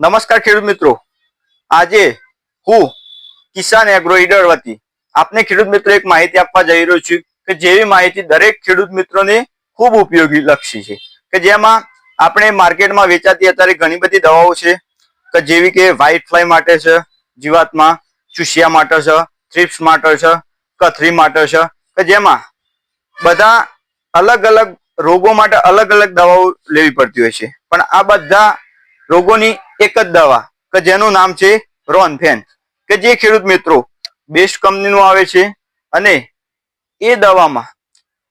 નમસ્કાર ખેડૂત મિત્રો. આજે હું કિસાન એગ્રો ઈડર વતી આપને ખેડૂત મિત્રો એક માહિતી આપવા જઈ રહ્યો છું કે જેવી માહિતી દરેક ખેડૂત મિત્રોને ખૂબ ઉપયોગી લક્ષી છે. કે જેમાં આપણે માર્કેટમાં વેચાતી અત્યારે ઘણી બધી દવાઓ છે, કે જેવી કે વ્હાઇટ ફ્લાય માટે છે, જીવાતમાં ચૂસિયા માટે છે થ્રિપ્સ માટે છે, કથરી માટે છે, કે જેમાં બધા અલગ અલગ રોગો માટે અલગ અલગ દવાઓ લેવી પડતી હોય છે. પણ આ બધા રોગોની એક જ દવા, કે જેનું નામ છે રોનફેન. કે જે ખેડૂત મિત્રો, બેસ્ટ કંપનીનું આવે છે અને એ દવામાં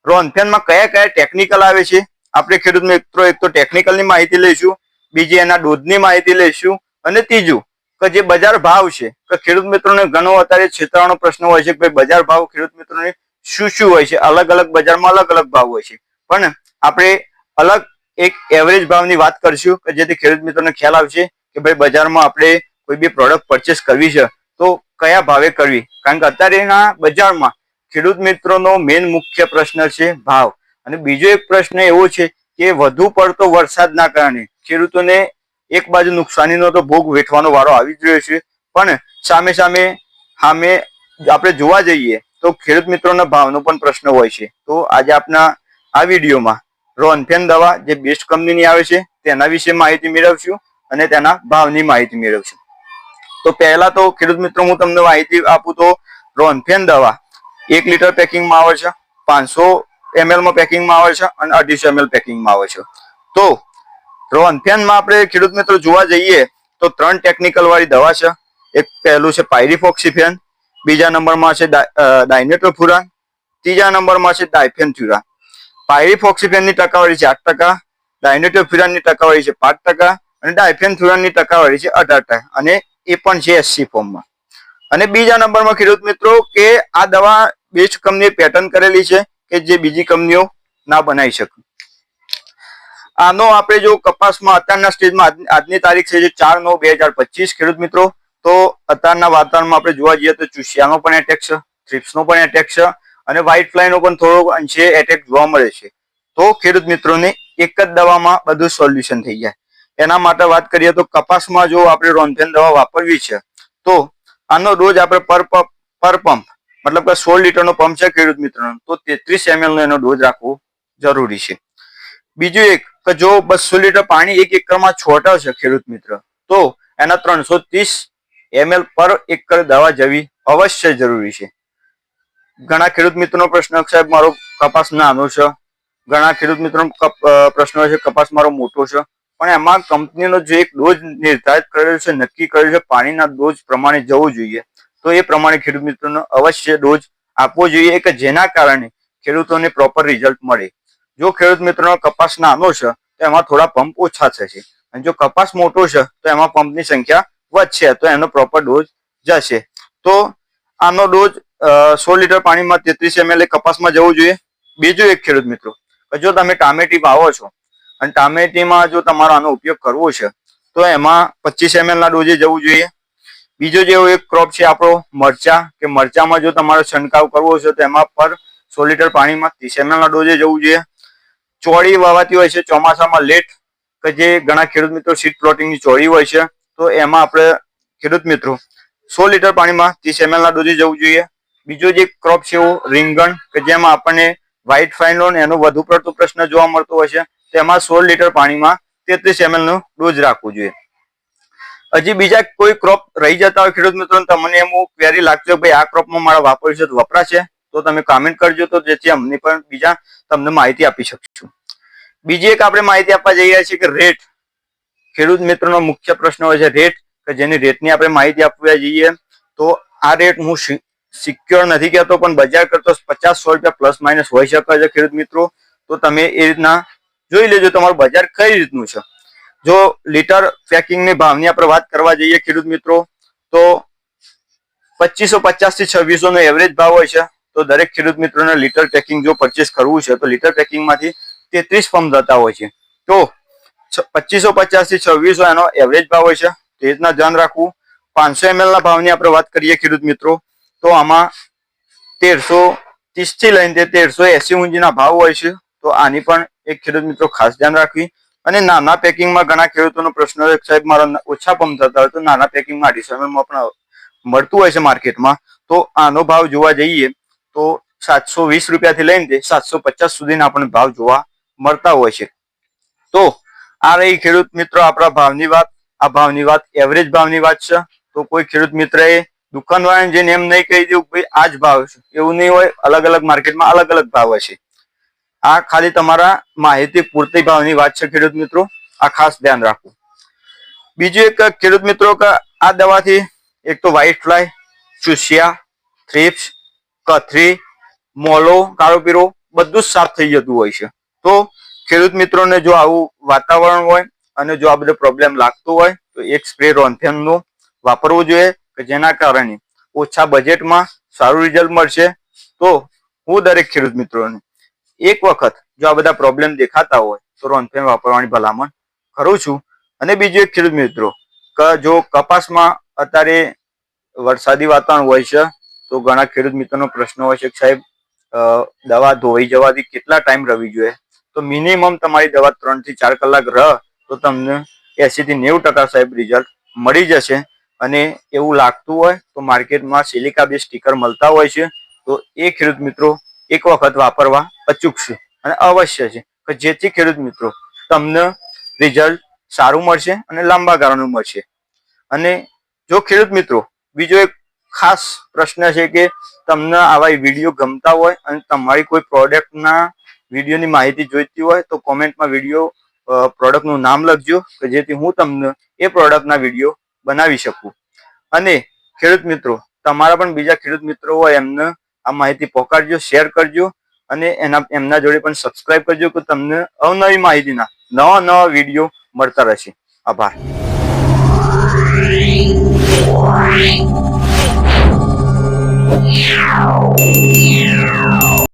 રોનફેનમાં કયા કયા ટેકનિકલ આવે છે, આપણે ખેડૂત મિત્રો એક તો ટેકનિકલની માહિતી લઈશું, બીજી એના દૂધની માહિતી લઈશું, અને ત્રીજું, કે જે બજાર ભાવ છે, કે ખેડૂત મિત્રોને ઘણો અત્યારે છેતરાનો પ્રશ્ન હોય છે કે ભાઈ બજાર ભાવ ખેડૂત મિત્રોને શું શું હોય છે, અલગ અલગ બજારમાં અલગ અલગ ભાવ હોય છે. પણ આપણે અલગ એક એવરેજ ભાવની વાત કરશું, કે જેથી ખેડૂત મિત્રોને ખ્યાલ આવશે કે ભાઈ બજારમાં આપણે કોઈ બી પ્રોડક્ટ પરચેસ કરવી છે, તો કયા ભાવે કરવી? કારણ કે અત્યારેના બજારમાં ખેડૂત મિત્રોનો મેઇન મુખ્ય પ્રશ્ન છે ભાવ. અને બીજો એક પ્રશ્ન એવો છે કે વધુ પડતો વરસાદના કારણે ખેડૂતોને એક બાજુ નુકસાનીનો તો ભોગ વેઠવાનો વારો આવી જ રહ્યો છે. પણ સામે સામે સામે આપણે જોવા જઈએ તો ખેડૂત મિત્રોના ભાવનો પણ પ્રશ્ન હોય છે. તો આજે આપના આ વિડીયોમાં રોનફેન દવા જે બેસ્ટ કંપનીની આવે છે તેના વિશે માહિતી મેળવશું. અને તેના ભાવની માહિતી મેળવશું. તો પહેલા તો ખેડૂત મિત્રો, હું તમને માહિતી આપું તો રોનફેન દવા, એક લીટર પેકિંગમાં આવે છે, પાંચસો એમએલમાં પેકિંગમાં આવે છે અને અઢીસો એમએલ પેકિંગમાં આવે છે. તો રોનફેનમાં આપણે ખેડૂત મિત્રો જોવા જઈએ તો ત્રણ ટેકનિકલ વાળી દવા છે. એક પહેલું છે પાયરીફોક્સીફેન, બીજા નંબરમાં છે ડાયનેટોફુરાન ત્રીજા નંબરમાં છે ડાયફેનથ્યુરાન પાયરીફોક્સીફેનની ટકાવારી છે આઠ ટકા ડાયનેટોફ્યુરાનની ટકાવારી છે પાંચ ટકા અને ડાયફેનથ્યુરાનની ટકાવારી છે અઢાર ટકા. અને એ પણ છે એસસી ફોર્મમાં. અને બીજા નંબરમાં ખેડૂત મિત્રો કે આ દવા બેસ્ટ કંપનીએ પેટર્ન કરેલી છે કે જે બીજી કંપનીઓ ના બનાવી શકે. આનો આપણે જો કપાસમાં અત્યારના સ્ટેજમાં આજની તારીખ છે જે ચાર નવ બે હજાર પચીસ ખેડૂત મિત્રો, તો અત્યારના વાતાવરણમાં આપણે જોવા જઈએ તો ચુસિયાનો પણ એટેક છે, થ્રિપ્સનો પણ એટેક છે અને વ્હાઇટ ફ્લાયનો પણ થોડો અંશે એટેક જોવા મળે છે. તો ખેડૂત મિત્રોને એક જ દવામાં બધું સોલ્યુશન થઈ જાય. એના માટે વાત કરીએ તો કપાસમાં જો આપણે રોનફેન દવા વાપરવી છે, તો આનો ડોઝ આપણે પર પર પંપ, મતલબ કે સોળ લીટરનો પંપ છે ખેડૂત મિત્રોનો, તો તેત્રીસ એમએલનો એનો ડોઝ રાખવો જરૂરી છે. બીજું એક કે જો બસો લીટર પાણી એક એકરમાં છોટાવ છે ખેડૂત મિત્ર, તો એના ત્રણસો ત્રીસ એમએલ પર એકર દવા જવી અવશ્ય જરૂરી છે. ઘણા ખેડૂત મિત્રોનો પ્રશ્ન સાહેબ, મારો કપાસ નાનો છે. ઘણા ખેડૂત મિત્રોનો પ્રશ્ન છે, કપાસ મારો મોટો છે. પણ એમાં કંપનીનો જે એક ડોઝ નિર્ધારિત કરેલો છે, નક્કી કરેલો છે, પાણીના ડોઝ પ્રમાણે જવું જોઈએ. તો એ પ્રમાણે ખેડૂત મિત્રોનો અવશ્ય ડોઝ આપવો જોઈએ કે જેના કારણે ખેડૂતોને પ્રોપર રિઝલ્ટ મળે. જો ખેડૂત મિત્રોનો કપાસ નાનો છે, તો એમાં થોડા પંપ ઓછા થશે અને જો કપાસ મોટો છે, તો એમાં પંપની સંખ્યા વધશે, તો એનો પ્રોપર ડોઝ જશે. તો આનો ડોઝ સો લીટર પાણીમાં તેત્રીસ એમએલ કપાસમાં જવું જોઈએ? બીજું એક ખેડૂત મિત્રો જો તમે ટામેટી વાવો છો અને ટામેટીમાં જો તમારો આનો ઉપયોગ કરવો છે, તો એમાં પચીસ એમએલ ના ડોઝે જવું જોઈએ. બીજો જેવો એક ક્રોપ છે આપણો મરચા, કે મરચામાં જો તમારો છંટકાવ કરવો છે, તો એમાં પર સો લીટર પાણીમાં ત્રીસ એમએલ ના ડોઝે જવું જોઈએ. ચોળી વાવાતી હોય છે, ચોમાસામાં લેટ કે જે ઘણા ખેડૂત મિત્રો સીટ પ્લોટિંગની ચોળી હોય છે, તો એમાં આપણે ખેડૂત મિત્રો સો લીટર પાણીમાં ત્રીસ એમએલ ના ડોઝે જવું જોઈએ. બીજો જે ક્રોપ છે, એવો રીંગણ, કે જેમાં આપણને વ્હાઇટ ફાઇનલોન એનો વધુ પડતો પ્રશ્ન જોવા મળતો હોય છે તેમાં સોળ લીટર પાણીમાં તેત્રીસ એમએલ નો ડોઝ રાખવો જોઈએ. હજી બીજા કોઈ ક્રોપ રહી જતા હોય ખેડૂત મિત્રો તમને એમ ક્વેરી લાગતો હોય, આ ક્રોપમાં મારા વાપર્યું છે તો વપરાશે? તો તમે કોમેન્ટ કરજો તો જેથી અમને પણ બીજા તમને માહિતી આપી શકશું. બીજી એક આપણે માહિતી આપવા જઈ રહ્યા છીએ કે રેટ ખેડૂત મિત્રોનો મુખ્ય પ્રશ્ન હોય છે રેટ કે જેની રેટની આપણે માહિતી આપવા જઈએ તો આ રેટ હું સિક્યોર નથી કહેતો પણ બજાર કરતો પચાસ સો રૂપિયા પ્લસ માઇનસ હોઈ શકે છે ખેડૂત મિત્રો. તો તમે એ રીતના જોઈ લેજો તમારું બજાર કઈ રીતનું છે. જો લીટર પેકિંગની ભાવની આપણે વાત કરવા જઈએ ખેડૂત મિત્રો, તો પચીસો પચાસથી છવ્વીસો નો એવરેજ ભાવ હોય છે. તો દરેક ખેડૂત મિત્રોને લીટર પેકિંગ જો પરચેસ કરવું છે, તો લીટર પેકિંગમાંથી તેત્રીસ ફોર્મ જતા હોય છે. તો પચીસો પચાસથી છવ્વીસો એનો એવરેજ ભાવ હોય છે. તે રીતના ધ્યાન રાખવું. પાંચસો એમએલ ના ભાવની આપણે વાત કરીએ ખેડૂત મિત્રો, તો આમાં તેરસો ત્રીસથી લઈને તેરસો એસી ઊંચીના ભાવ હોય છે. તો આની પણ એક ખેડૂત મિત્રો ખાસ ધ્યાન રાખવી. અને નાના પેકિંગમાં ઘણા ખેડૂતોનો પ્રશ્ન હોય સાહેબ, મારા ઓછા પંપ થતા હોય તો નાના પેકિંગમાં અઢીસો માં પણ મળતું હોય છે માર્કેટમાં. તો આનો ભાવ જોવા જઈએ તો સાતસો વીસ રૂપિયાથી લઈને સાતસો પચાસ સુધીના આપણને ભાવ જોવા મળતા હોય છે. તો આ રહી ખેડૂત મિત્રો આપણા ભાવની વાત. આ ભાવની વાત એવરેજ ભાવની વાત છે. તો કોઈ ખેડૂત મિત્રએ દુકાનવાળાને જેને એમ નહીં કહી દઉં ભાઈ, આ જ ભાવ છે. એવું નહીં હોય. અલગ અલગ માર્કેટમાં અલગ અલગ ભાવ હશે આ ખાલી તમારા માહિતી પૂરતી ભાવની વાત છે ખેડૂત મિત્રો. આ ખાસ ધ્યાન રાખવું. બીજું એક ખેડૂત મિત્રો કે આ દવાથી એક તો વ્હાઇટ ફ્લાય ચૂસિયા થ્રીપ્સ કથરી, મોલો, કાળો પીરો બધું જ સાફ થઈ જતું હોય છે. તો ખેડૂત મિત્રોને જો આવું વાતાવરણ હોય અને જો આ બધો પ્રોબ્લેમ લાગતો હોય, તો એક સ્પ્રે રોન્થેનનો વાપરવું જોઈએ કે જેના કારણે ઓછા બજેટમાં સારું રિઝલ્ટ મળશે. તો હું દરેક ખેડૂત મિત્રોને એક વખત જો આ બધા પ્રોબ્લેમ દેખાતા હોય, તો રોનફેન વાપરવાની ભલામણ કરું છું. અને બીજું એક ખેડૂત મિત્રો, કે જો કપાસમાં અત્યારે વરસાદી વાતાવરણ હોય છે, તો ઘણા ખેડૂત મિત્રોનો પ્રશ્ન હોય છે સાહેબ દવા ધોઈ જવાથી કેટલા ટાઈમ રવી જોઈએ? તો મિનિમમ તમારી દવા ત્રણથી ચાર કલાક રહ, તો તમને એસી થી નેવું ટકા સાહેબ રિઝલ્ટ મળી જશે. અને એવું લાગતું હોય, તો માર્કેટમાં સિલિકા બે સ્ટીકર મળતા હોય છે. તો એ ખેડૂત મિત્રો એક વખત વાપરવા અચૂક છે અને અવશ્ય છે. કે જેથી ખેડૂત મિત્રો, તમને રિઝલ્ટ સારું મળશે અને લાંબા ગાળાનું મળશે. અને જો ખેડૂત મિત્રો, બીજો એક ખાસ પ્રશ્ન છે કે તમને આવા વીડિયો ગમતા હોય અને તમારી કોઈ પ્રોડક્ટના વિડીયોની માહિતી જોઈતી હોય, તો કોમેન્ટમાં વીડિયો પ્રોડક્ટનું નામ લખજો, કે જેથી હું તમને એ પ્રોડક્ટના વીડિયો બનાવી શકું. અને ખેડૂત મિત્રો, તમારા પણ બીજા ખેડૂત મિત્રો હોય એમને આ માહિતી પહોંચાડજો શેર કરજો અને એના, એમના જોડે પણ સબસ્ક્રાઇબ કરજો કે તમને અવનવી માહિતીના નવા નવા વીડિયો મળતા રહેશે આભાર.